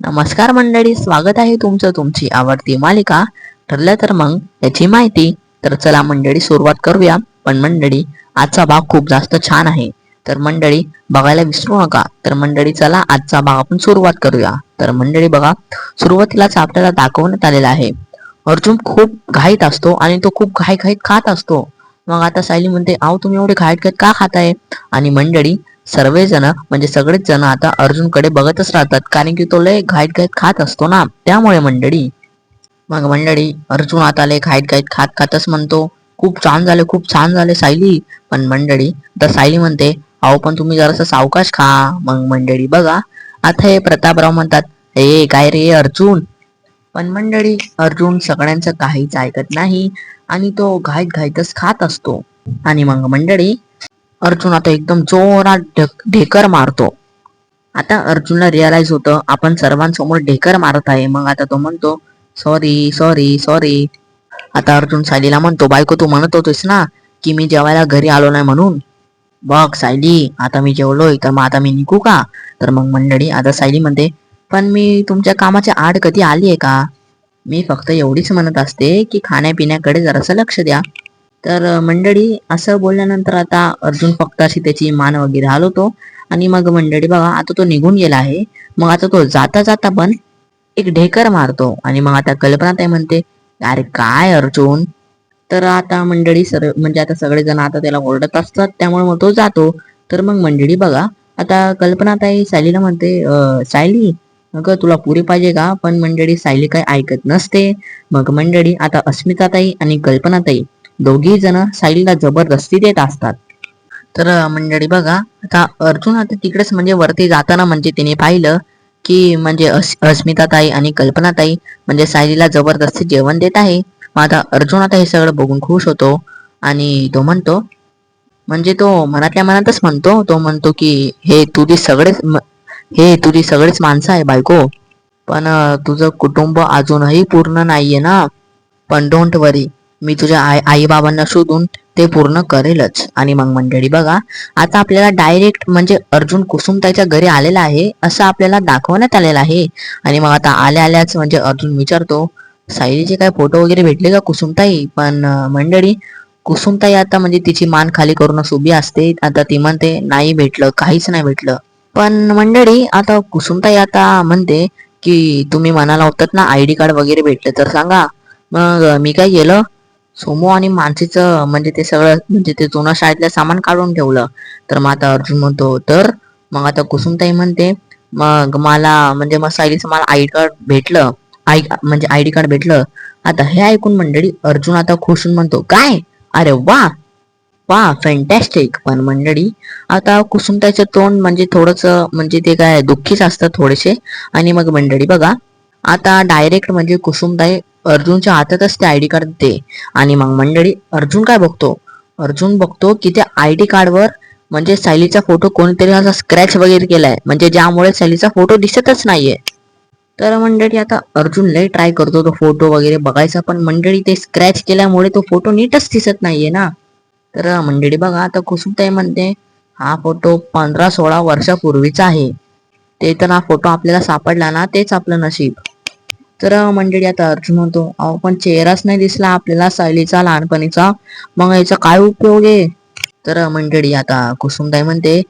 नमस्कार मंडळी स्वागत आहे तुमचं तुमची आवडती मालिका. ठरलं तर मग याची माहिती. तर चला मंडळी सुरुवात करूया. पण मंडळी आजचा भाग खूप जास्त छान आहे. तर मंडळी बघायला विसरू नका. तर मंडळी चला आजचा भाग आपण सुरुवात करूया. तर मंडळी बघा सुरुवातीलाच आपल्याला दाखवण्यात आलेला आहे. अर्जुन खूप घाईत असतो आणि तो खूप घाई घाईत खात असतो. मग आता सायली म्हणते आहो तुम्ही एवढे घाईत घाईत का खाताय? आणि मंडळी सर्वजण म्हणजे सगळेच जण आता अर्जुनकडे बघतच राहतात कारण की तो लय घाईत घाईत खात असतो ना. त्यामुळे मंडळी मग मंडळी अर्जुन आता लय घाईत घाईत खात खातच म्हणतो खूप छान झाले खूप छान झाले सायली. पण मंडळी तर सायली म्हणते अहो पण तुम्ही जरासं सावकाश खा. मग मंडळी बघा आता हे प्रतापराव म्हणतात ए काय रे अर्जुन? पण मंडळी अर्जुन सगळ्यांचं काहीच ऐकत नाही आणि तो घाईत घाईतच खात असतो. आणि मग मंडळी अर्जुन आता एकदम जोरात ढक- ढेकर मारतो. आता अर्जुनला रिअलाइज होतं आपण सर्वांसमोर ढेकर मारत आहे. मग आता तो म्हणतो सॉरी सॉरी सॉरी आता अर्जुन सायलीला म्हणतो बायको तू म्हणत होतीस ना की मी जेवायला घरी आलो नाही म्हणून? बघ सायली आता मी जेवलोय तर मग आता मी निघू का? तर मग मंडळी आता सायली म्हणते पण मी तुमच्या कामाच्या आड कधी आली आहे का? मी फक्त एवढीच म्हणत असते की खाण्यापिण्याकडे जरासं लक्ष द्या. तर मंडळी असं बोलल्यानंतर आता अर्जुन फक्त अशी त्याची मान वगैरे हलवतो. आणि मग मंडळी बघा आता तो निघून गेला आहे. मग आता तो जाता जाता पण एक ढेकर मारतो. आणि मग आता कल्पना ताई म्हणते अरे काय अर्जुन? तर आता मंडळी सर म्हणजे आता सगळेजण आता त्याला ओरडत असतात. त्यामुळे मग तो जातो. तर मग मंडळी बघा आता कल्पना ताई सायलीला म्हणते सायली अगं तुला पुरी पाहिजे का? पण मंडळी सायली काय ऐकत नसते. मग मंडळी आता अस्मिताताई आणि कल्पनाताई दोघी जण साहिलला जबरदस्ती देत असतात. तर मंडळी बघा आता अर्जुन आता तिकडेच म्हणजे वरती जाताना म्हणजे तिने पाहिलं की म्हणजे अस्मिताताई अस्मिता ताई आणि कल्पना ताई म्हणजे सायलीला जबरदस्ती जेवण देत आहे. मग आता अर्जुन आता हे सगळं बघून खुश होतो आणि तो म्हणतो म्हणजे तो मनातल्या मनातच म्हणतो तो म्हणतो की हे तुझी सगळेच हे तुझी सगळेच माणसं आहे बायको. पण तुझं कुटुंब अजूनही पूर्ण नाहीये ना. पण डोंट वरी मी तुझ्या आई आई बाबांना शोधून ते पूर्ण करेलच. आणि मग मंडळी बघा आता आपल्याला डायरेक्ट म्हणजे अर्जुन कुसुमताईच्या घरी आलेला आहे असं आपल्याला दाखवण्यात आलेलं आहे. आणि मग आता आल्या आल्याच म्हणजे अर्जुन विचारतो सायलीचे काय फोटो वगैरे भेटले का कुसुमताई? पण मंडळी कुसुमताई आता म्हणजे तिची मान खाली करूनच उभी असते. आता ती म्हणते नाही भेटलं काहीच नाही भेटलं. पण मंडळी आता कुसुमताई आता म्हणते की तुम्ही म्हणाला होतात ना आय डी कार्ड वगैरे भेटले तर सांगा. मग मी काय केलं? सोमो आणि मानसीचं म्हणजे ते सगळं म्हणजे ते जुनं शाळेतलं सामान काढून ठेवलं. तर मग आता अर्जुन म्हणतो तर मग आता कुसुमताई म्हणते मग मला म्हणजे मग सायलीचं मला आय डी कार्ड भेटलं आय म्हणजे आय डी कार्ड भेटलं. आता हे ऐकून मंडळी अर्जुन आता खुशून म्हणतो काय? अरे वा! वा फॅन्टॅस्टिक पण मंडळी आता कुसुमताईचं तोंड म्हणजे थोडस म्हणजे ते काय दुःखीच असतं थोडेसे. आणि मग मंडळी बघा आता डायरेक्ट म्हणजे कुसुमताई अर्जुनच्या हातातच ते आय डी कार्ड दे. आणि मग मंडळी अर्जुन काय बघतो? अर्जुन बघतो की त्या आय डी कार्डवर म्हणजे सायलीचा फोटो कोणीतरी असा स्क्रॅच वगैरे केलाय. म्हणजे ज्यामुळे सायलीचा फोटो दिसतच नाहीये. तर मंडळी आता अर्जुन लय ट्राय करतो तो फोटो वगैरे बघायचा पण मंडळी ते स्क्रॅच केल्यामुळे तो फोटो नीटच दिसत नाहीये ना. तर मंडळी बघा आता कुसुमताई म्हणते हा फोटो पंधरा सोळा वर्षापूर्वीचा आहे. ते तर हा फोटो आपल्याला सापडला ना तेच आपलं नशीब. तर मंडळी आता अर्जुन म्हणतो अहो पण चेहराच नाही दिसला आपल्याला सायलीचा लहानपणीचा. मग याचा काय उपयोग आहे? तर मंडळी आता कुसुमदाई म्हणते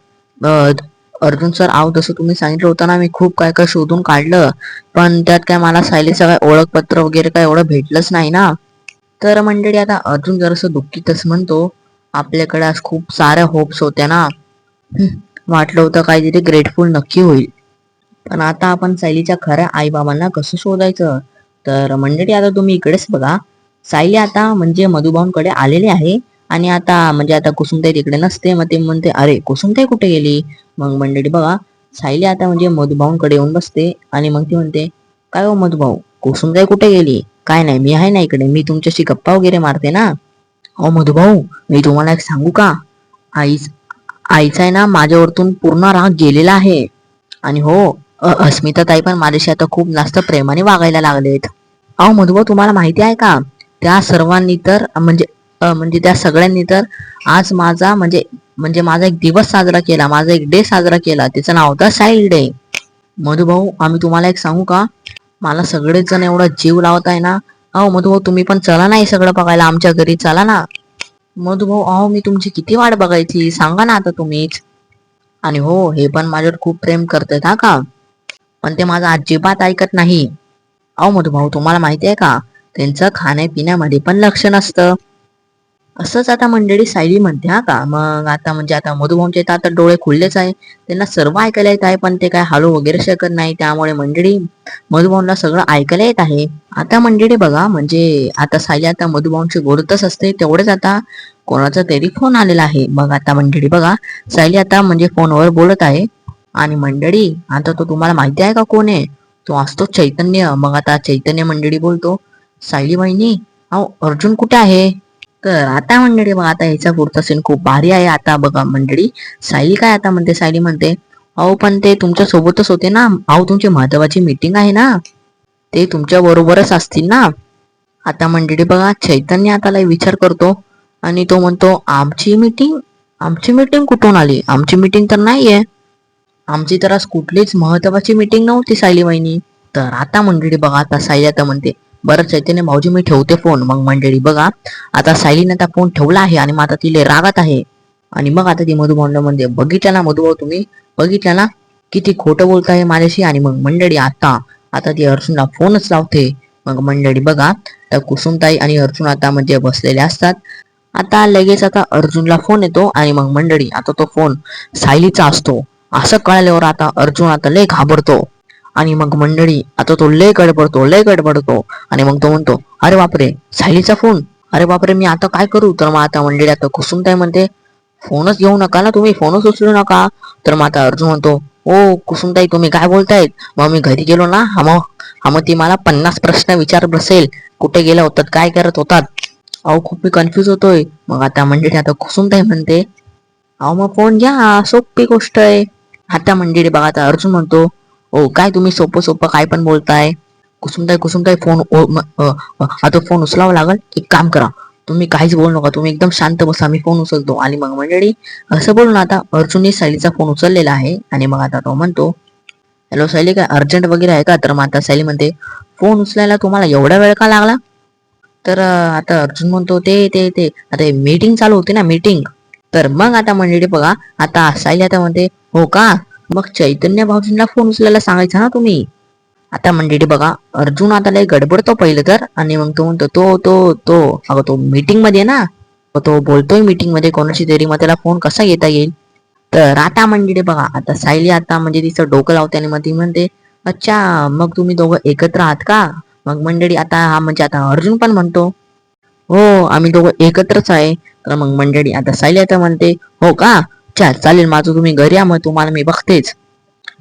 अर्जुन सर आहो तसं तुम्ही सांगितलं होतं ना मी खूप काय काय शोधून काढलं. पण त्यात काय मला सायलीचं काय ओळखपत्र वगैरे काय एवढं भेटलंच नाही ना. तर मंडळी आता अर्जुन जरासं दुःखीतच म्हणतो आपल्याकडे आज खूप साऱ्या होप्स होत्या ना. वाटलं होतं काहीतरी ग्रेटफुल नक्की होईल. पण आता आपण सायलीच्या खऱ्या आईबाबांना कसं शोधायचं? तर मंडळी आता तुम्ही इकडेच बघा. सायली आता म्हणजे मधुभाऊंकडे आलेली आहे आणि आता म्हणजे आता कुसुमताई तिकडे नसते. मग ते म्हणते अरे कुसुमताई कुठे गेली? मग मंडळी बघा सायली आता म्हणजे मधुभाऊंकडे येऊन बसते. आणि मग ती म्हणते काय हो मधुभाऊ कुसुमताई कुठे गेली? काय नाही मी आहे ना इकडे. मी तुमच्याशी गप्पा वगैरे मारते ना. अहो मधुभाऊ मी तुम्हाला एक सांगू का? आईच आईचा आहे ना माझ्यावरतून पूर्ण राग गेलेला आहे. आणि हो अस्मिता ताई पण माझ्याशी आता खूप जास्त प्रेमाने वागायला लागलेत. अहो मधुभाऊ तुम्हाला माहिती आहे का? त्या सर्वांनी तर म्हणजे म्हणजे त्या सगळ्यांनी तर आज माझा म्हणजे म्हणजे माझा एक दिवस साजरा केला माझा एक डे साजरा केला. त्याचं नाव होतं साईल डे मधुभाऊ आम्ही तुम्हाला एक सांगू का? मला सगळेच जण एवढा जीव लावत आहे ना? अहो मधुभाऊ तुम्ही पण चला ना हे सगळं बघायला आमच्या घरी चला ना. मधुभाऊ अहो मी तुमची किती वाट बघायची? सांगा ना आता तुम्हीच. आणि हो हे पण माझ्यावर खूप प्रेम करतात हा का? पण ते माझं अजिबात ऐकत नाही. अहो मधुभाऊ तुम्हाला माहिती आहे का? त्यांचं खाण्यापिण्यामध्ये पण लक्ष नसतं. असंच आता मंडळी सायली म्हणते हा का? मग आता म्हणजे आता मधुभाऊंचे तर आता डोळे खुललेच आहे. त्यांना सर्व ऐकायला येत आहे पण ते काय हलू वगैरे शकत नाही. त्यामुळे मंडळी मधुभाऊंना सगळं ऐकायला येत आहे. आता मंडळी बघा म्हणजे आता सायली आता मधुभाऊंशी बोलतच असते तेवढेच आता कोणाचा तरी फोन आलेला आहे. मग आता मंडळी बघा सायली आता म्हणजे फोनवर बोलत आहे. आणि मंडळी आता तो तुम्हाला माहिती आहे का कोण आहे? तो असतो चैतन्य. मग आता चैतन्य मंडळी बोलतो सायली वहिनी अहो अर्जुन कुठे आहे? तर आता मंडळी बघा आता ह्याचा पुढचा सीन खूप भारी आहे. आता बघा मंडळी सायली काय आता म्हणते? सायली म्हणते अहो पण ते तुमच्या सोबतच होते ना? अहो तुमची महत्वाची मीटिंग आहे ना? ते तुमच्या बरोबरच असतील ना? आता मंडळी बघा चैतन्य आता विचार करतो आणि तो म्हणतो आमची मीटिंग आमची मीटिंग कुठून आली? आमची मीटिंग तर नाहीये. आमची तर आज कुठलीच महत्वाची मीटिंग नव्हती सायली वहिनी. तर आता मंडळी बघा आता सायली आता म्हणते बरं चैतन्य भाऊजी मी ठेवते फोन मग मंडळी बघा आता सायलीने आता फोन ठेवला आहे आणि मग आता तिले रागात आहे. आणि मग आता ती मधुभाऊंना म्हणते बघितलं ना मधुभाऊ तुम्ही? बघितलं ना? किती खोटं बोलताय माझ्याशी? आणि मग मंडळी आता आता ती अर्जुनला फोनच लावते. मग मंडळी बघा तर कुसुमताई आणि अर्जुन आता म्हणजे बसलेले असतात. आता लगेच आता अर्जुनला फोन येतो आणि मग मंडळी आता तो फोन सायलीचा असतो. असं कळल्यावर आता अर्जुन आता लय घाबरतो. आणि मग मंडळी आता तो लय गडबडतो लय गडबडतो. आणि मग तो म्हणतो अरे बापरे सायलीचा फोन. अरे बापरे मी आता काय करू? तर मग आता मंडळी आता कुसुमताई म्हणते फोनच घेऊ नका ना तुम्ही फोनच उचलू नका. तर मग आता अर्जुन म्हणतो ओ कुसुमताई तुम्ही काय बोलतायत? मग मी घरी गेलो ना हा मग हा मग ती मला पन्नास प्रश्न विचार बसेल. कुठे गेल्या होतात काय करत होतात? अहो खूप मी कन्फ्युज होतोय. मग आता मंडळी आता कुसुमताई म्हणते अहो मग फोन घ्या सोपी गोष्ट आहे. आता मंडळी बघा आता अर्जुन म्हणतो ओ काय तुम्ही सोपं सोपं काय पण बोलताय? कुसुमताई कुसुमताई फोन ओ- आता फोन उचलावा लागल? एक काम करा तुम्ही काहीच बोलू नका तुम्ही एकदम शांत बसा मी फोन उचलतो. आणि मग मंडळी असं बोलून आता अर्जुनने सायलीचा फोन उचललेला आहे. आणि मग आता तो म्हणतो हॅलो सायली काय अर्जंट वगैरे आहे का? तर मग आता सायली म्हणते फोन उचलायला तुम्हाला एवढा वेळ का लागला? तर आता अर्जुन म्हणतो ते ते ते आता मीटिंग चालू होती ना मीटिंग तर मग आता मंडळी बघा आता सायली आता म्हणते हो का? मग चैतन्य भाऊजींना फोन उचलायला सांगायचा ना तुम्ही. आता मंडळी बघा अर्जुन आता लय गडबडतो पहिलं तर आणि मग तो म्हणतो तो तो तो. अगं तो मीटिंगमध्ये ना तो बोलतोय मीटिंगमध्ये कोणाशी तरी मग त्याला फोन कसा घेता येईल? तर आता मंडळी बघा आता सायली आता म्हणजे तिचं डोकं लावते आणि मग ती म्हणते अच्छा मग तुम्ही दोघं एकत्र आहात का? मग मंडळी आता हा म्हणजे आता अर्जुन पण म्हणतो हो आम्ही दोघं एकत्रच आहे. तर मग मंडळी आता सायली आता म्हणते हो का? चा चालेल माझं तुम्ही घरी या मग तुम्हाला मी बघतेच.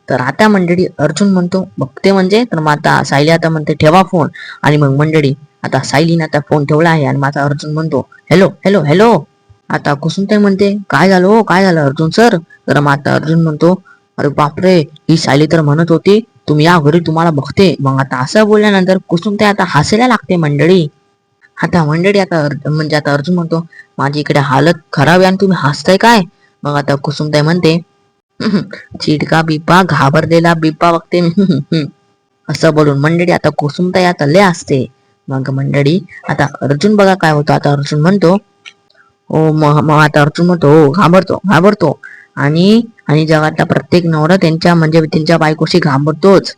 तर आता मंडळी अर्जुन म्हणतो बघते म्हणजे? तर मग आता सायली आता म्हणते ठेवा फोन आणि मग मंडळी आता सायलीने आता फोन ठेवला आहे आणि माझा अर्जुन म्हणतो हॅलो हॅलो हॅलो आता कुसुमताई म्हणते काय झालं हो? काय झालं अर्जुन सर तर मग आता अर्जुन म्हणतो अरे बापरे ही सायली तर म्हणत होती तुम्ही या घरी तुम्हाला बघते. मग आता असं बोलल्यानंतर कुसुमताई आता हसायला लागते मंडळी. आता मंडळी आता म्हणजे आता अर्जुन म्हणतो माझी इकडे हालत खराब आहे आणि तुम्ही हसताय काय? मग आता कुसुमताई म्हणते चिडका बिप्पा घाबरलेला बिप्पा बघते असं बोलून मंडळी आता कुसुमताई आता लय असते मग मंडळी आता अर्जुन बघा काय होतं. आता अर्जुन म्हणतो ओ मग मग आता अर्जुन म्हणतो हो घाबरतो घाबरतो. आणि आणि जगातला प्रत्येक नवरा त्यांच्या म्हणजे त्यांच्या बायकोशी घाबरतोच.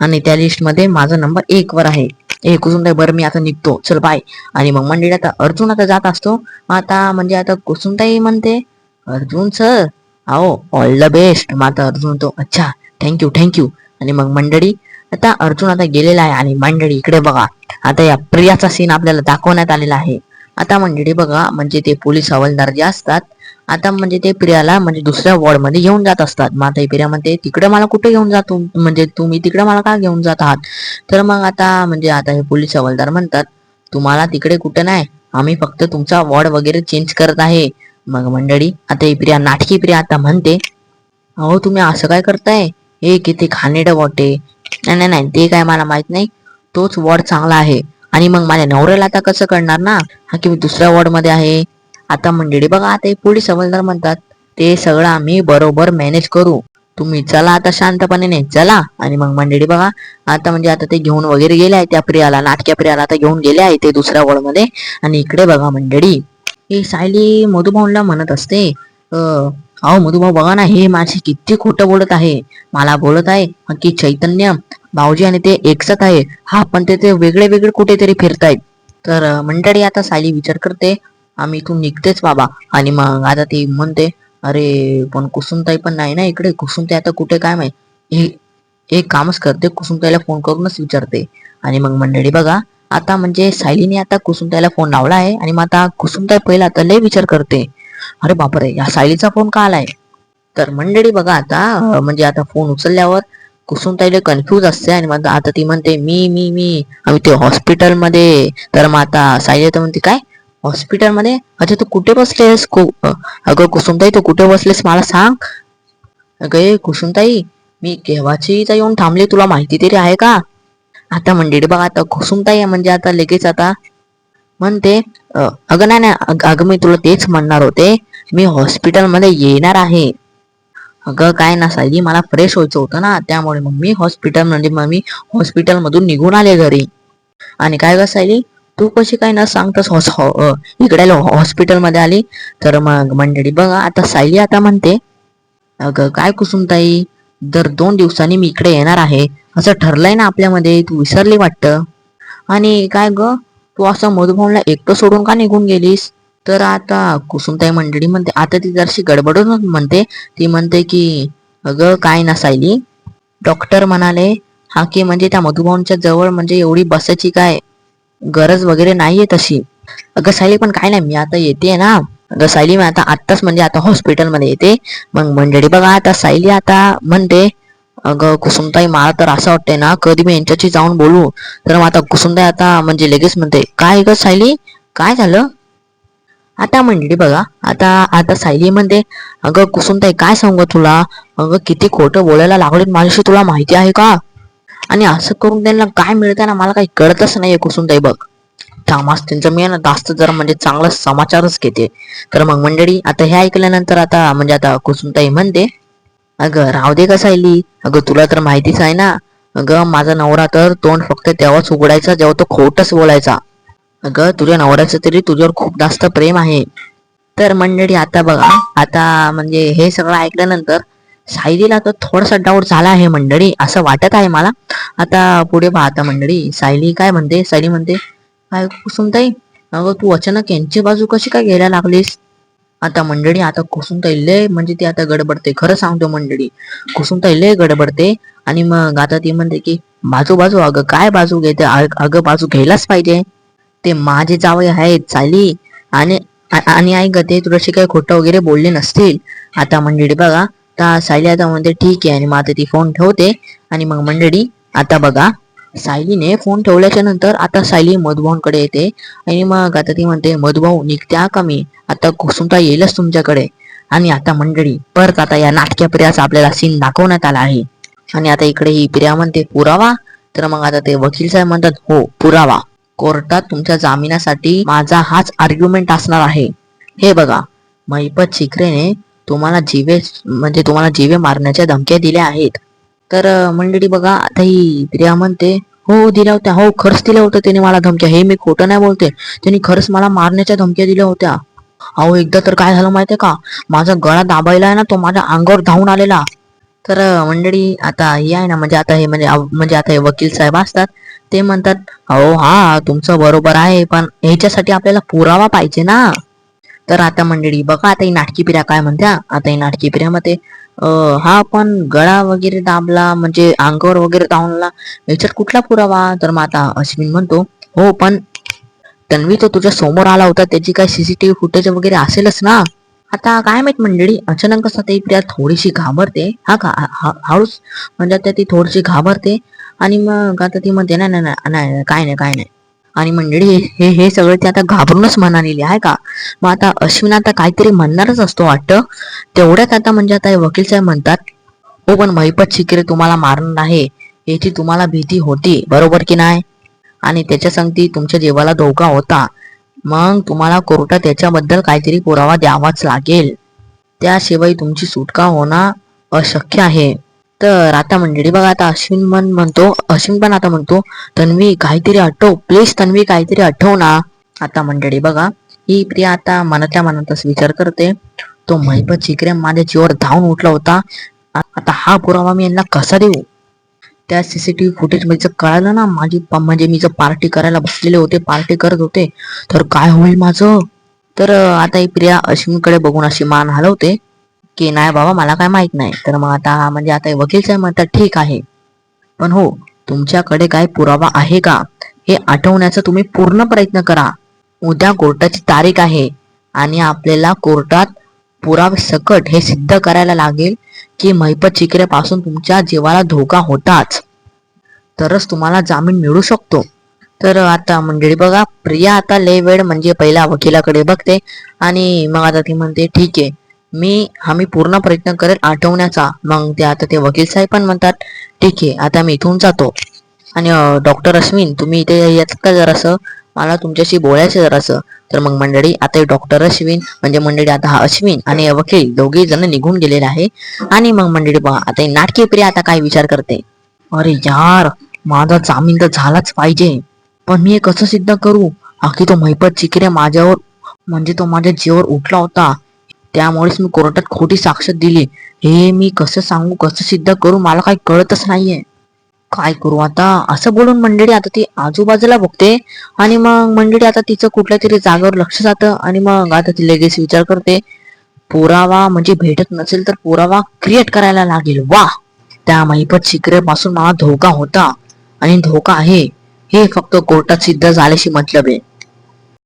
आणि त्या लिस्टमध्ये माझा नंबर एक वर आहे. ए कुसुमताई बरं मी आता निघतो. चल बाय आणि मग मंडळी आता अर्जुन आता जात असतो. आता म्हणजे आता कुसुमताई म्हणते अर्जुन सर अहो ऑल द बेस्ट मग आता अर्जुन तो अच्छा थँक्यू थँक्यू आणि मग मंडळी आता अर्जुन आता गेलेला आहे. आणि मंडळी इकडे बघा. आता या प्रियाचा सीन आपल्याला दाखवण्यात आलेला आहे. आता मंडळी बघा म्हणजे ते पोलीस हवालदार जे असतात आता म्हणजे ते प्रियाला म्हणजे दुसऱ्या वॉर्डमध्ये घेऊन जात असतात. मग आता प्रिया म्हणते तिकडे मला कुठे घेऊन जातो म्हणजे तुम्ही तिकडे मला का घेऊन जात आहात? तर मग आता म्हणजे आता हे पोलीस हवालदार म्हणतात तुम्हाला तिकडे कुठे नाही. आम्ही फक्त तुमचा वॉर्ड वगैरे चेंज करत आहे. मग मंडळी आता ही प्रिया नाटकी प्रिया आता म्हणते अहो तुम्ही असं काय करताय? हे किती खानेड वॉट आहे. नाही नाही नाही ते काय मला माहीत नाही. तोच वॉर्ड चांगला आहे. आणि मग माझ्या नवऱ्याला आता कसं कळणार ना? हा की मी दुसऱ्या वॉर्डमध्ये आहे. आता मंडळी बघा आता पुढे पोलीस म्हणतात ते सगळं आम्ही बरोबर मॅनेज करू. तुम्ही चला आता शांतपणे नाही चला. आणि मग मंडळी बघा आता म्हणजे आता ते घेऊन वगैरे गेले आहे त्या प्रियाला नाटक्या प्रियाला आता घेऊन गेले आहे ते दुसऱ्या वॉर्डमध्ये आणि इकडे बघा मंडळी हे सायली मधुभाऊला म्हणत असते अहो मधुभाऊ बघा ना हे माझे किती खोटं बोलत आहे. मला बोलत आहे की चैतन्य भाऊजी आणि ते एकसाथ आहे. हा पण ते ते वेगळे वेगळे कुठेतरी फिरतायत. तर मंडळी आता सायली विचार करते आम्ही इथून निघतेच बाबा. आणि मग आता ती म्हणते अरे पण कुसुमताई पण नाही ना इकडे? कुसुमताई आता कुठे काय माहीत? हे एक कामच करते कुसुमताईला फोन करूनच विचारते. आणि मग मंडळी बघा आता म्हणजे सायलीने आता कुसुमताईला फोन लावला आहे आणि मग आता कुसुमताई पहिला आता लय विचार करते. अरे बापरे या सायलीचा फोन का आलाय? तर मंडळी बघा आता म्हणजे आता फोन उचलल्यावर कुसुमताईला कन्फ्यूज असते आणि मग आता ती म्हणते मी मी मी आम्ही ते हॉस्पिटलमध्ये तर मग आता सायली तर म्हणते काय? हॉस्पिटलमध्ये अच्छा तू कुठे बसलेस? कु अगं कुसुमताई तू कुठे बसलेस मला सांग. अगं कुसुमताई मी केव्हाची इथं येऊन थांबले तुला माहिती तरी आहे का? आता म्हणजे बघा आता कुसुमताई म्हणजे आता लगेच आता म्हणते अगं नाही नाही अगं मी तुला तेच म्हणणार होते मी हॉस्पिटलमध्ये येणार आहे. अगं काय ना सायली मला फ्रेश व्हायचं होतं ना त्यामुळे मग मी हॉस्पिटल म्हणजे मग मी हॉस्पिटल मधून निघून आले घरी. आणि काय ग सायली तू कशी काय न सांगतास हॉस हो, हॉ- हो. हॉस्पिटलमध्ये इकडे आली तर मग मंडळी बघा आता सायली आता म्हणते अगं काय कुसुमताई दर दोन दिवसांनी मी इकडे येणार आहे. असं ठरलंय ना आपल्यामध्ये तू विसरली वाटतं. आणि काय ग तू असं मधुभाऊला एकटं सोडून का निघून गेलीस? तर आता कुसुमताई मंडळी म्हणते आता ती जरशी गडबडून म्हणते ती म्हणते की अगं काय ना सायली डॉक्टर म्हणाले हा की म्हणजे त्या मधुभाऊंच्या जवळ म्हणजे एवढी बसायची काय? गरज वगैरे नाहीये तशी. अगं सायली पण काय नाही मी आता येते ना. अगं सायली मी आता आत्ताच म्हणजे आता हॉस्पिटलमध्ये येते. मग मंडळी बघा आता सायली आता म्हणते अगं कुसुमताई मला तर असं वाटतंय ना कधी मी यांच्याशी जाऊन बोलू. तर मग आता कुसुमताई आता म्हणजे लगेच म्हणते काय ग सायली? काय झालं? आता मंडळी बघा आता आता सायली म्हणते अगं कुसुमताई काय सांगू तुला? अगं किती खोटं बोलायला लागले माझ्याशी तुला माहिती आहे का? आणि असं करून त्यांना काय मिळतं ना मला काही कळतच नाही कुसुमताई बघ. थांबास त्यांचं मी ना जास्त जरा म्हणजे चांगला समाचारच घेते. तर मग मंडळी आता हे ऐकल्यानंतर आता म्हणजे आता कुसुमताई म्हणते अगं राहू दे का सायली. अगं तुला तर माहितीच आहे ना. अगं माझा नवरा तर तोंड फक्त तेव्हाच उघडायचा जेव्हा तो खोटच बोलायचा. अगं तुझ्या नवऱ्याचं तरी तुझ्यावर खूप जास्त प्रेम आहे. तर मंडळी आता बघा आता म्हणजे हे सगळं ऐकल्यानंतर सायलीला तर थोडासा डाऊट झाला आहे मंडळी असं वाटत आहे मला. आता पुढे पाहता मंडळी सायली काय म्हणते? सायली म्हणते काय कुसुमताई अगं तू अचानक यांची बाजू कशी काय घ्यायला लागलीस? आता मंडळी आता कुसुमताई लय म्हणजे ती आता गडबडते खरं सांगतो मंडळी. कुसुमताई लय गडबडते आणि मग आता ती म्हणते की बाजू बाजू अगं काय बाजू घेते? अग- अगं बाजू घ्यायलाच पाहिजे. ते माझे जावई आहेत सायली. आणि आणि ऐक ते तुझ्याशी काही खोटं वगैरे बोलले नसतील. आता मंडळी बघा आता सायली आता म्हणते ठीक आहे. आणि मग आता ती फोन ठेवते. आणि मग मंडळी आता बघा सायलीने फोन ठेवल्याच्या नंतर आता सायली मधुभाऊंकडे येते. आणि मग आता ती म्हणते मधुभाऊ निघत्या का मी? आता कुसुमता येईलच तुमच्याकडे. आणि आता मंडळी परत आता या नाटक्या प्रियाचा आपल्याला सीन दाखवण्यात आला आहे. आणि आता इकडे ही प्रिया म्हणते पुरावा? तर मग आता ते वकील साहेब म्हणतात हो पुरावा. कोर्टात तुमच्या जामिनासाठी माझा हाच आर्ग्युमेंट असणार आहे. हे बघा महिपत शिखरेने तुम्हाला जीवे म्हणजे तुम्हाला जीवे मारण्याच्या धमक्या दिल्या आहेत. तर मंडळी बघा आता ही प्रिया म्हणते हो दिल्या होत्या. हो खर्च दिल्या होत्या त्याने मला धमक्या. हे मी खोटं नाही बोलते. त्यांनी खर्च मला मारण्याच्या धमक्या दिल्या होत्या. अहो एकदा तर काय झालं माहितीये का? माझा गळा दाबायला आहे ना तो माझ्या अंगावर धावून आलेला. तर मंडळी आता हे आहे ना म्हणजे आता हे म्हणजे म्हणजे आता हे वकील साहेब असतात ते म्हणतात अहो हा तुमचं बरोबर आहे पण ह्याच्यासाठी आपल्याला पुरावा पाहिजे ना. तर आता मंडळी बघा आता ही नाटकी पिढ्या काय म्हणत्या? आता ही नाटकी पिढ्यामध्ये हा पण गळा वगैरे दाबला म्हणजे अंगावर वगैरे दाबला याच्यात कुठला पुरावा? तर मग आता अश्विन म्हणतो हो पण तन्वी तो तुझ्या समोर आला होता त्याची काय सीसीटीव्ही फुटेज वगैरे असेलच ना? आता काय माहीत मंडळी अचानक असं ते प्रिया थोडीशी घाबरते. हा का हळूच. म्हणजे आता ती थोडीशी घाबरते. आणि मग आता ती म्हणते नाही, नाही काय नाही काय नाही. आणि मंडळी हे हे सगळं ते आता घाबरूनच म्हणालेली आहे का? मग आता अश्विन आता काहीतरी म्हणणारच असतो वाटतं. तेवढ्यात आता म्हणजे आता हे वकील साहेब म्हणतात हो पण महिपत शिकरे तुम्हाला मारणार आहे. याची तुम्हाला भीती होती बरोबर की नाही? आणि त्याच्या संगती तुमच्या जीवाला धोका होता. मग तुम्हाला कोर्टात त्याच्याबद्दल काहीतरी पुरावा द्यावाच लागेल. त्याशिवाय तुमची सुटका होणं अशक्य आहे. तर आता मंडळी बघा आता अश्विन मन म्हणतो अश्विन पण आता म्हणतो तन्वी काहीतरी आठव प्लीज तन्वी काहीतरी आठव ना. आता मंडळी बघा ही प्रिया आता मनातल्या मनातच विचार करते. तो महिपत चिकरे माझ्या जीवावर धावून उठला होता. आता हा पुरावा मी यांना कसा देऊ? त्या सीसीटीव्ही फुटेजमध्ये कळालं ना माझी म्हणजे मी जर पार्टी करायला बसलेले होते पार्टी करत होते तर काय होईल माझं? तर आता ही प्रिया अश्विनकडे बघून अशी मान हलवते. की नाही बाबा मला काय माहीत नाही. तर मग आता म्हणजे आता हे वकील साहेब म्हणतात ठीक आहे. पण हो तुमच्याकडे काय पुरावा आहे का? हे आठवण्याचा तुम्ही पूर्ण प्रयत्न करा. उद्या कोर्टाची तारीख आहे आणि आपल्याला कोर्टात पुरावे सकट हे सिद्ध करायला लागेल की महिपत चिकरेपासून तुमच्या जीवाला धोका होताच. तरच तुम्हाला जामीन मिळू शकतो. तर आता मंडळी बघा प्रिया आता लय वेळ म्हणजे पहिला वकिलाकडे बघते आणि मग आता ती म्हणते ठीक आहे मी आम्ही पूर्ण प्रयत्न करेल आठवण्याचा. मग ते आता ते वकील साहेब पण म्हणतात ठीक आहे आता मी इथून जातो. आणि डॉक्टर अश्विन तुम्ही इथे येतात का जरासं? मला तुमच्याशी बोलायचं जरासं. तर मग मंडळी आता डॉक्टर अश्विन म्हणजे मंडळी आता हा अश्विन आणि वकील दोघे जण निघून गेलेले आहे. आणि मग मंडळी बघा आता ही प्रिया आता काय विचार करते? अरे यार माझा जामीन तर झालाच पाहिजे. पण मी हे कसं सिद्ध करू? आखी तो महिपत चिकरे माझ्यावर म्हणजे तो माझ्या जीवर उठला होता. त्यामुळेच मी कोर्टात खोटी साक्ष दिली. हे मी कसं सांगू कसं सिद्ध करू मला काही कळतच नाहीये. काय करू आता? असं बोलून मंडळी आता ती आजूबाजूला बघते आणि मग मंडळी आता तिचं कुठल्या तरी जागेवर लक्ष जातं आणि मग आता ती लगेच विचार करते. पुरावा म्हणजे भेटत नसेल तर पुरावा क्रिएट करायला लागेल. वा त्या महिपत शिकरेपासून मला धोका होता आणि धोका आहे. हे फक्त कोर्टात सिद्ध झाल्याशी मतलब आहे.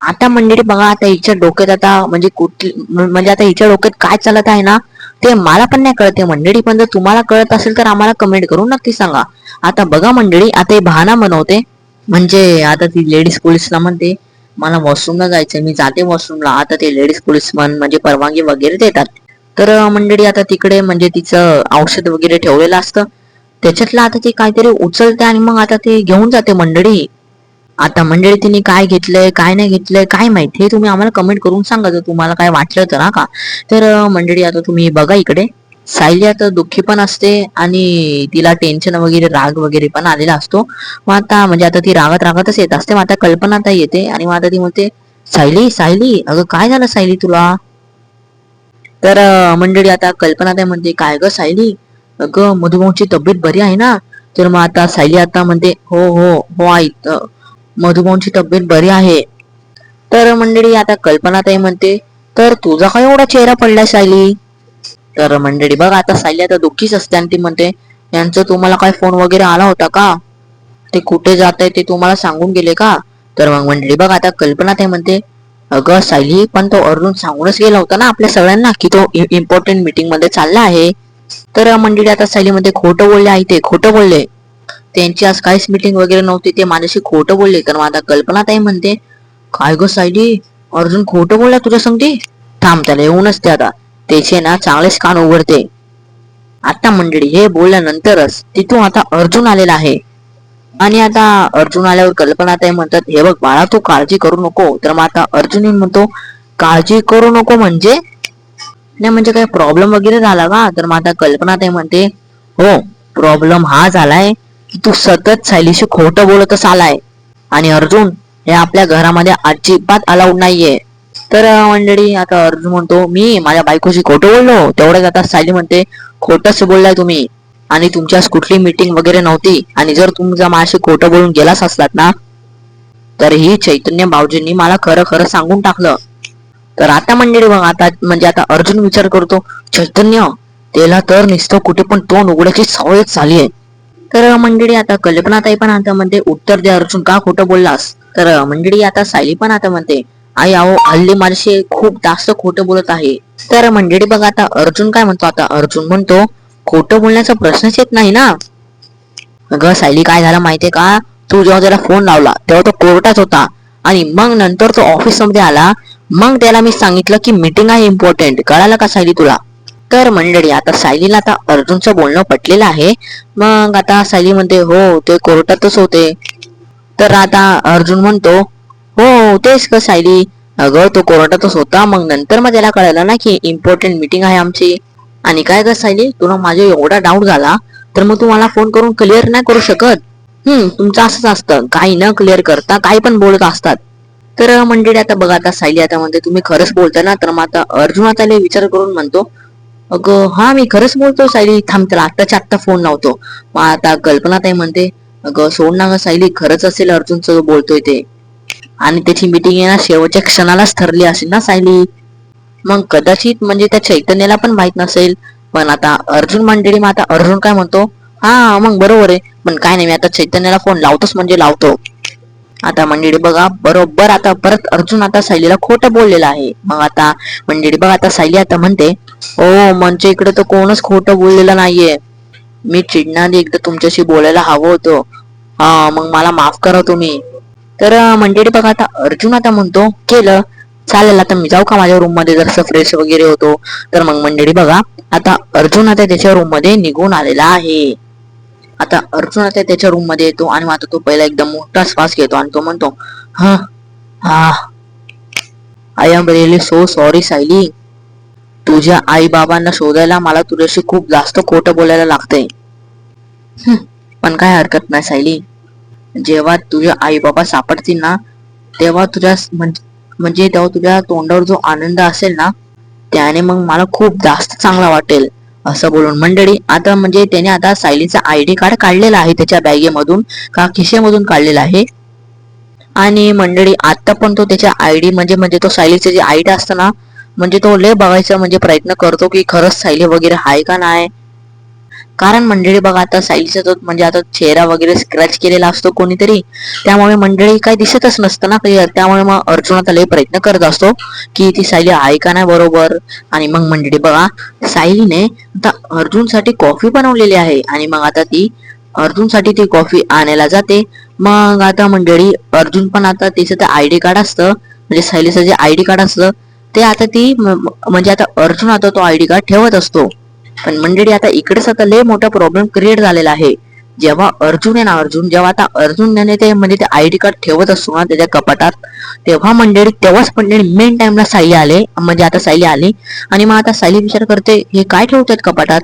आता मंडळी बघा आता हिच्या डोक्यात आता म्हणजे कुठली म्हणजे आता हिच्या डोक्यात काय चालत आहे ना ते मला पण नाही कळते मंडळी पण जर तुम्हाला कळत असेल तर आम्हाला कमेंट करून नक्की सांगा. आता बघा मंडळी आता हे बहाना बनवते. म्हणजे आता ती लेडीज पोलिसला म्हणते मला वॉशरूमला जायचंय मी जाते वॉशरूमला आता ते लेडीज पोलिसमन म्हणजे परवानगी वगैरे देतात. तर मंडळी आता तिकडे म्हणजे तिचं औषध वगैरे ठेवलेलं असतं. त्याच्यातलं आता ती काहीतरी उचलते आणि मग आता ते घेऊन जाते मंडळी. आता मंडळी तिने काय घेतलंय काय नाही घेतलंय काय माहीत? हे तुम्ही आम्हाला कमेंट करून सांगा. जर तुम्हाला काय वाटलं तर हा का? तर मंडळी आता तुम्ही बघा इकडे. सायली आता दुःखी पण असते आणि तिला टेन्शन वगैरे राग वगैरे पण आलेला असतो. मग आता म्हणजे आता ती रागात रागातच येत असते. मग आता कल्पना आता येते आणि मग आता ती म्हणते सायली सायली अगं काय झालं सायली तुला? तर मंडळी आता कल्पना ताई म्हणते काय ग सायली? अगं मधुभाऊची तब्येत बरी आहे ना? तर मग आता सायली आता म्हणते हो हो हो आई मधुभाऊची तब्येत बरी आहे. तर मंडळी आता कल्पना ताई म्हणते तर तुझा काय एवढा चेहरा पडला सायली? तर मंडळी बघ आता सायली आता दुःखीच असते आणि ती म्हणते यांचं तुम्हाला काय फोन वगैरे आला होता का? ते कुठे जात आहे ते तुम्हाला सांगून गेले का? तर मग मंडळी बघ आता कल्पना ते म्हणते अगं सायली पण तो अर्जुन सांगूनच गेला होता ना आपल्या सगळ्यांना की तो इम्पॉर्टंट मीटिंगमध्ये चालला आहे. तर मंडळी आता सायली मध्ये खोटं बोलले आहे ते खोटं बोलले. त्यांची आज काहीच मीटिंग वगैरे नव्हती. ते माझ्याशी खोटं बोलले. तर मग आता कल्पना ताई म्हणते काय ग सायली? अर्जुन खोटं बोलला तुझ्या संगती? थांब त्याला येऊनच ते आता. त्याचे ना चांगलेच कान उघडते. आता मंडळी हे बोलल्यानंतरच तिथून आता अर्जुन आलेला आहे. आणि आता अर्जुन आल्यावर कल्पना ताई म्हणतात हे बघ बाळा तू काळजी करू नको. तर मग आता अर्जुन म्हणतो काळजी करू नको म्हणजे? नाही म्हणजे काय प्रॉब्लेम वगैरे झाला का? तर मग आता कल्पना ताई म्हणते हो प्रॉब्लेम हा झालाय. तू सतत सायलीशी खोटं बोलतच आलाय. आणि अर्जुन हे आपल्या घरामध्ये अजिबात अलाउड नाहीये. तर मंडळी आता अर्जुन म्हणतो मी माझ्या बायकोशी खोटं बोललो. तेवढ्याच आता सायली म्हणते खोटंच बोललाय तुम्ही. आणि तुमच्यास कुठली मीटिंग वगैरे नव्हती. आणि जर तुमचा माझ्याशी खोटं बोलून गेलाच असलात ना तर ही चैतन्य भाऊजींनी मला खरं खरं सांगून टाकलं. तर आता मंडळी बघ आता म्हणजे आता अर्जुन विचार करतो चैतन्य त्याला तर नुसतं कुठे पण तोंड उघड्याची सवयच झाली आहे तर मंडळी आता कल्पना ताई पण आता म्हणते उत्तर दे अर्जुन का खोटं बोललास? तर मंडळी आता सायली पण आता म्हणते आई आहो हल्ली माझ्याशी खूप जास्त खोटं बोलत आहे. तर मंडळी बघा आता अर्जुन काय म्हणतो आता अर्जुन म्हणतो खोटं बोलण्याचा प्रश्नच येत नाही ना? अगं सायली काय झालं माहितीये का? तू जेव्हा त्याला फोन लावला तेव्हा तो कोर्टात होता. आणि मग नंतर तो ऑफिसमध्ये आला. मग त्याला मी सांगितलं की मीटिंग आहे इम्पॉर्टंट कळालं का सायली तुला? तर मंडळी आता सायलीला आता अर्जुनचं बोलणं पटलेलं आहे. मग आता सायली म्हणते हो ते कोर्टातच होते. तर आता अर्जुन म्हणतो हो तेच का सायली. अगं तो कोर्टातच होता. मग नंतर मग त्याला कळलं ना की इम्पॉर्टंट मीटिंग आहे आमची. आणि काय ग सायली तुला माझा एवढा डाऊट झाला तर मग तू मला फोन करून क्लिअर नाही करू शकत. हम्म तुमचं असंच असतं. काही न क्लिअर करता काही पण बोलत असतात. तर मंडळी आता बघा आता सायली आता म्हणते तुम्ही खरंच बोलता ना तर मग आता अर्जुन आता विचार करून म्हणतो अगं हा मी खरंच बोलतो सायली. थांब त्याला आत्ताच्या आत्ता फोन लावतो. मग आता कल्पना ताई म्हणते अगं सोड ना ग सायली खरंच असेल अर्जुनचं बोलतोय ते. आणि त्याची मिटिंग ना शेवटच्या क्षणालाच ठरली असेल ना सायली. मग कदाचित म्हणजे त्या चैतन्याला पण माहीत नसेल. पण आता अर्जुन मंडळी मग आता अर्जुन काय म्हणतो? हा मग बरोबर आहे. पण काय नाही मी आता चैतन्याला फोन लावतोच म्हणजे लावतो. आता मंडळी बघा बरोबर आता परत अर्जुन आता सायलीला खोटं बोललेलं आहे. मग आता मंडळी बघा आता सायली आता म्हणते हो म्हणजे इकडे तर कोणच खोटं बोललेलं नाहीये. मी चिडणारी एकदा तुमच्याशी बोलायला हवं होतं. हा मग मला माफ करा तुम्ही. तर म्हणजे बघा आता अर्जुन आता म्हणतो केलं. चालेल आता मी जाऊ का माझ्या रूममध्ये जर फ्रेश वगैरे होतो. तर मग मंडळी बघा आता अर्जुन आता त्याच्या रूममध्ये निघून आलेला आहे. आता अर्जुन आता त्याच्या रूममध्ये येतो आणि आता तो पहिला एकदम मोठा श्वास घेतो आणि तो म्हणतो हा हा. I am really so sorry Sayali. तुझ्या आई बाबांना शोधायला मला तुझ्याशी खूप जास्त खोटं बोलायला लागतंय. पण काय हरकत नाही सायली. जेव्हा तुझे आई बाबा सापडतील ना तेव्हा तुझ्या म्हणजे तेव्हा तुझ्या तोंडावर जो आनंद असेल ना त्याने मग मला खूप जास्त चांगला वाटेल असं बोलून. मंडळी आता म्हणजे त्याने आता सायलीचा आय डी कार्ड काढलेला आहे त्याच्या बॅगेमधून का खिशेमधून काढलेला आहे? आणि मंडळी आता पण तो त्याच्या आयडी म्हणजे म्हणजे तो सायलीचे जे आयडी असतं ना म्हणजे तो लय बघायचा म्हणजे प्रयत्न करतो की खरंच सायली वगैरे आहे का नाही कारण मंडळी बघा आता सायलीचा तो म्हणजे आता चेहरा वगैरे स्क्रॅच केलेला असतो कोणीतरी त्यामुळे मंडळी काही दिसतच नसतं ना क्लिअर त्यामुळे मग अर्जुन आता लय प्रयत्न करत असतो की ती सायली आहे का नाही बरोबर. आणि मग मंडळी बघा सायलीने आता अर्जुनसाठी कॉफी बनवलेली आहे. आणि मग आता ती अर्जुनसाठी ती कॉफी आणायला जाते. मग आता मंडळी अर्जुन पण आता तिचं ते आय डी कार्ड असतं. म्हणजे सायलीचं जे आय डी कार्ड असतं ते आता ती म्हणजे आता अर्जुन आता तो आय डी कार्ड ठेवत असतो. पण मंडळी आता इकडेच आता लय मोठा प्रॉब्लेम क्रिएट झालेला आहे. जेव्हा अर्जुन आहे ना अर्जुन जेव्हा आता अर्जुन याने ते म्हणजे ते आय डी कार्ड ठेवत असतो ना त्याच्या कपाटात तेव्हा मंडळी तेव्हाच मंडळी मेन टाइमला सायली आले. म्हणजे आता सायली आली. आणि मग आता सायली विचार करते हे काय ठेवतात कपाटात?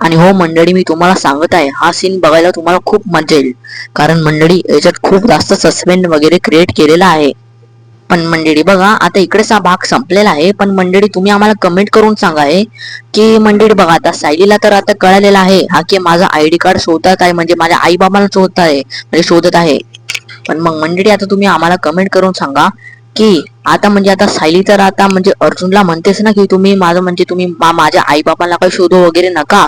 आणि हो मंडळी मी तुम्हाला सांगत आहे हा सीन बघायला तुम्हाला खूप मजा येईल. कारण मंडळी याच्यात खूप जास्त सस्पेंड वगैरे क्रिएट केलेला आहे. पण मंडळी बघा आता इकडेच हा भाग संपलेला आहे पण मंडळी तुम्ही आम्हाला कमेंट करून सांगा आहे की मंडळी बघा आता सायलीला तर आता कळालेला आहे हा की माझा आयडी कार्ड शोधत आहे म्हणजे माझ्या आई बाबाला शोधत आहे म्हणजे शोधत आहे. पण मग मंडळी आता तुम्ही आम्हाला कमेंट करून सांगा की आता म्हणजे आता सायली तर आता म्हणजे अर्जुनला म्हणतेस ना की तुम्ही माझं म्हणजे तुम्ही माझ्या आई बाबांना काही शोधू वगैरे नका.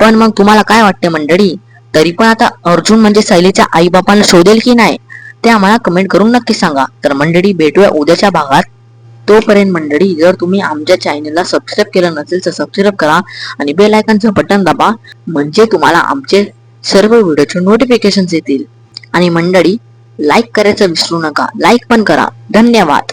पण मग तुम्हाला काय वाटते मंडळी? तरी पण आता अर्जुन म्हणजे सायलीच्या आई बाबांना शोधेल की नाही? ते आम्हाला कमेंट करून नक्की सांगा. तर मंडळी भेटूया उद्याच्या भागात. तोपर्यंत मंडळी जर तुम्ही आमच्या चॅनलला सबस्क्राईब केलं नसेल तर सबस्क्राईब करा आणि बेल आयकनचं बटन दाबा. म्हणजे तुम्हाला आमचे सर्व व्हिडिओचे नोटिफिकेशन येतील. आणि मंडळी लाईक करायचं विसरू नका. लाईक पण करा. धन्यवाद.